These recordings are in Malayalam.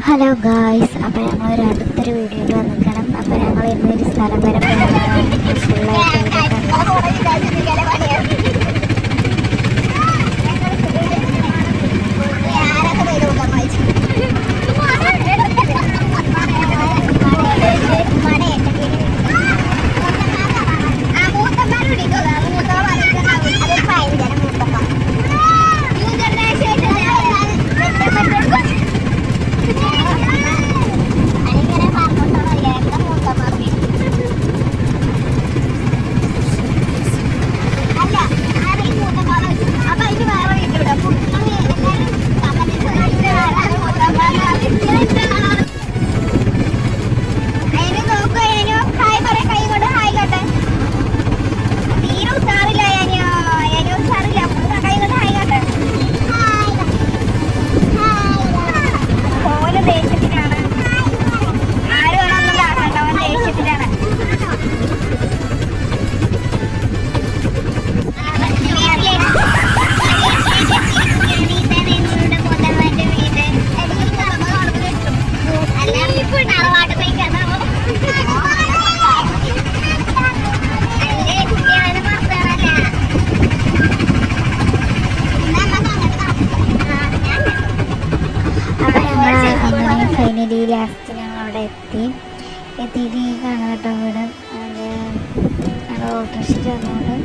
ഹലോ ഗായ്സ് അപ്പോൾ ഒരു അടുത്തൊരു വീഡിയോയിൽ വന്നിക്കണം അപ്പോൾ ഞങ്ങൾ ഇന്നൊരു സ്ഥലം വരെ അതിന് എത്തി. എത്തിയിട്ട് ഈ കാണാൻ കേട്ടോ വീട്. ഓട്ടോറിക്ഷ വന്നുകൊണ്ട്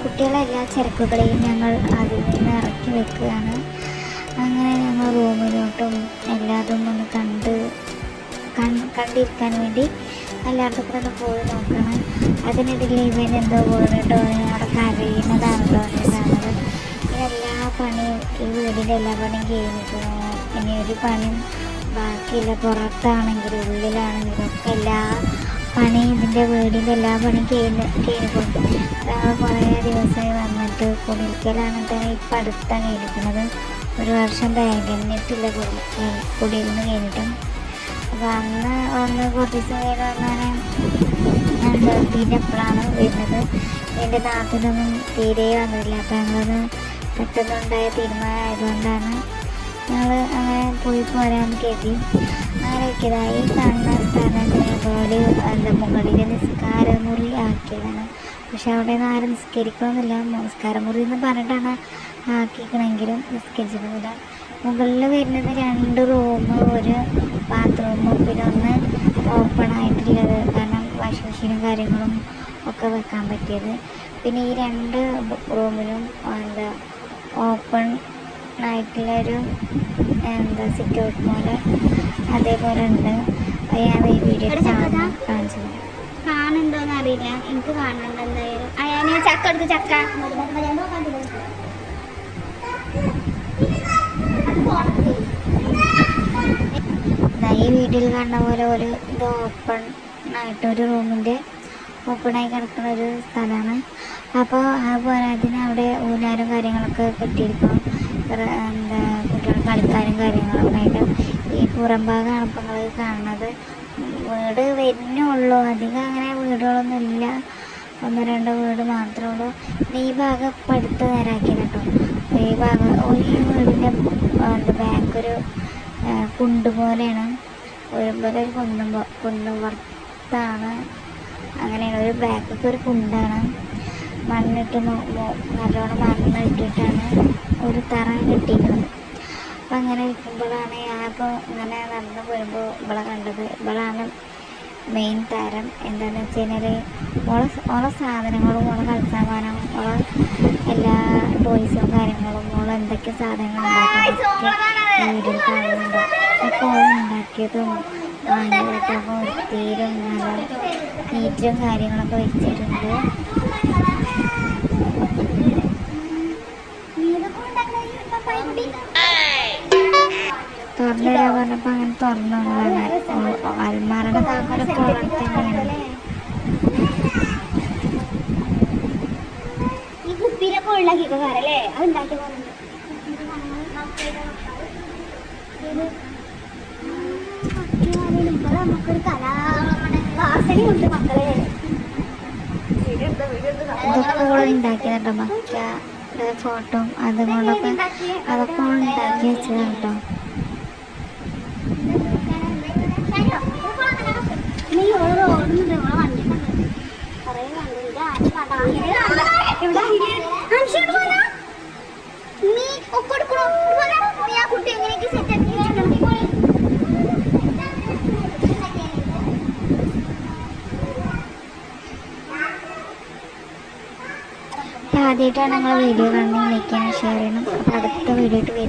കുട്ടികളെല്ലാ ചരക്കുകളെയും ഞങ്ങൾ അതിൽ നിന്ന് ഇറക്കി വെക്കുകയാണ്. അങ്ങനെ ഞങ്ങൾ റൂമിലോട്ടും എല്ലാതും ഒന്ന് കണ്ട് കണ്ടിരിക്കാൻ വേണ്ടി എല്ലായിടത്തും കൂടെ ഒന്ന് പോയി നോക്കണം. അതിനിടയിൽ ഇവൻ എന്തോ പോയിട്ടോ അവിടെ കരയുന്നതാണല്ലോ കാണുന്നത്. എല്ലാ പണിയും ഈ വീടിന്റെ എല്ലാ പണിയും കഴിഞ്ഞിരിക്കുന്നു. ഇനി ഒരു പണിയും ബാക്കിയില്ല പുറത്താണെങ്കിലും ഉള്ളിലാണെങ്കിലും ഒക്കെ എല്ലാ പണി ഇതിന്റെ വീടിന്റെ എല്ലാ പണിയും കഴിഞ്ഞ് കഴിഞ്ഞിരിക്കും ഞങ്ങൾ കുറേ ദിവസമായി വന്നിട്ട് കുടിയിരിക്കലാണ് ഇപ്പം അടുത്താണ് കഴിഞ്ഞിരിക്കുന്നത്. ഒരു വർഷം തികഞ്ഞിട്ടില്ല കുടി കുടിയിരുന്ന് കഴിഞ്ഞിട്ടും. അപ്പോൾ അന്ന് വന്ന് കുറച്ച് ദിവസം കഴിഞ്ഞ് വന്നാൽ എന്താ പിന്നെ എപ്പോഴാണ് വരുന്നത് എന്റെ നാട്ടിലൊന്നും തീരെ വന്നില്ല അപ്പോൾ ഞങ്ങളൊന്ന് പെട്ടെന്നുണ്ടായ തീരുമാനമായതുകൊണ്ടാണ് ഞങ്ങൾ അങ്ങനെ പോയി പോരാന്ന് കരുതി. അങ്ങനെ ഈ കാണുന്ന സ്ഥാനത്തിന് പോലെ എന്താ മുകളിൽ നിസ്കാരമുറി ആക്കിയതാണ്. പക്ഷെ അവിടെ നിന്ന് ആരും നിസ്കരിക്കണമെന്നില്ല നിസ്കാരമുറി എന്ന് പറഞ്ഞിട്ടാണ് ആക്കിക്കണമെങ്കിലും നിസ്കരിച്ചിരുന്നില്ല മുകളിൽ വരുന്നത് രണ്ട് റൂം ഒരു ബാത്റൂമ് പിന്നെ ഒന്ന് ഓപ്പൺ ആയിട്ടുള്ളത്. കാരണം വാഷിംഗ് മെഷീനും കാര്യങ്ങളും ഒക്കെ വെക്കാൻ പറ്റിയത്. പിന്നെ ഈ രണ്ട് റൂമിലും എന്താ ഓപ്പൺ ആയിട്ടുള്ളൊരു എന്താ സിറ്റ് ഔട്ട് പോലെ അതേപോലെ ഉണ്ട്. അത് ഞാൻ ഈ വീഡിയോ കാണിച്ചു കാണുന്നുണ്ടോന്ന് അറിയില്ല. എനിക്ക് കാണുന്നുണ്ട് എന്തായാലും. അയാൾ ചക്ക എടുത്ത് ചക്ക. ഈ വീഡിയോയിൽ കാണുന്ന പോലെ ഒരു ഇത് ഓപ്പൺ ആയിട്ട് ഒരു റൂമിന്റെ ഓപ്പണായി കിടക്കുന്ന ഒരു സ്ഥലമാണ്. അപ്പോൾ അതുപോലെ അതിന് അവിടെ ഊനാരും കാര്യങ്ങളൊക്കെ കെട്ടിയിരിക്കും വേറെ എന്താ കുട്ടികൾ കളിക്കാനും ഈ പുറം ഭാഗമാണ് ഇപ്പം കാണുന്നത്. വീട് വരുന്നുള്ളൂ. അധികം അങ്ങനെ വീടുകളൊന്നും ഇല്ല. ഒന്ന് രണ്ട് വീട് മാത്രമേ ഉള്ളൂ. ഈ ഭാഗം ഇപ്പം അടുത്ത് നേരാക്കി കേട്ടോ. ഈ ഭാഗം ഈ വീടിന്റെ എന്താ ബാങ്ക് ഒരു കുണ്ട് പോലെയാണ്. ഒരുപോലെ ഒരു കുന്നും കുന്നും പുറത്താണ് അങ്ങനെയാണ്. ഒരു ബാക്കൊക്കെ ഒരു കുണ്ടാണ്. മണ്ണിട്ട് നല്ലോണം മണ്ണ് ഇട്ടിട്ടാണ്. ഒരു തറ കെട്ടിയിരിക്കുന്നത് അപ്പം അങ്ങനെ ഇരിക്കുമ്പോഴാണ് ഞാനിപ്പോൾ ഇങ്ങനെ നടന്ന് പോരുമ്പോൾ ഇവളെ കണ്ടത്. ഇവളാണ് മെയിൻ താരം. എന്താണെന്ന് വെച്ച് കഴിഞ്ഞാൽ ഓളെ ഓള സാധനങ്ങളും ഓളെ കളിസാമാനം ഓളെ എല്ലാ ടോയ്സും കാര്യങ്ങളും ഓളെ എന്തൊക്കെ സാധനങ്ങൾ ഉണ്ടാക്കുന്നതൊക്കെ കാണുന്നുണ്ട്. അപ്പോൾ ഓൾ ഉണ്ടാക്കിയതും ഭയങ്കരമായിട്ടൊക്കെ വൃത്തിയിലും നല്ല നീറ്റും കാര്യങ്ങളൊക്കെ വെച്ചിട്ടുണ്ട്. തുറന്നു തരാൻ പറഞ്ഞപ്പോൾ അങ്ങനെ തുറന്നു അൽമാരുടെ താക്കോലൊക്കെ ഓളടുത്ത് തന്നെയാണ് ഈ കുപ്പിയിലൊക്കെ ഉണ്ടാക്കിക്കോ കാരല്ലേ അത് ഉണ്ടാക്കി നമുക്കൊരു കലാ വാസനയുണ്ട് മക്കളെ ഇതൊക്കെ ഓൾ ഉണ്ടാക്കിയതുണ്ടോ മക്ക. ഫോട്ടോ അതുകൊണ്ടൊക്കെ അതൊക്കെ ഉണ്ടാക്കി വെച്ചതാണ് കേട്ടോ നീ ഒക്കെ നീ ആ കുട്ടി എങ്ങനെയൊക്കെ ആദ്യമായിട്ടാണ് ഞങ്ങൾ വീഡിയോ കാണുന്നത് ലൈക്ക് ചെയ്യണം ഷെയർ ചെയ്യണം. അപ്പോൾ അടുത്ത വീഡിയോ ആയിട്ട് വരും.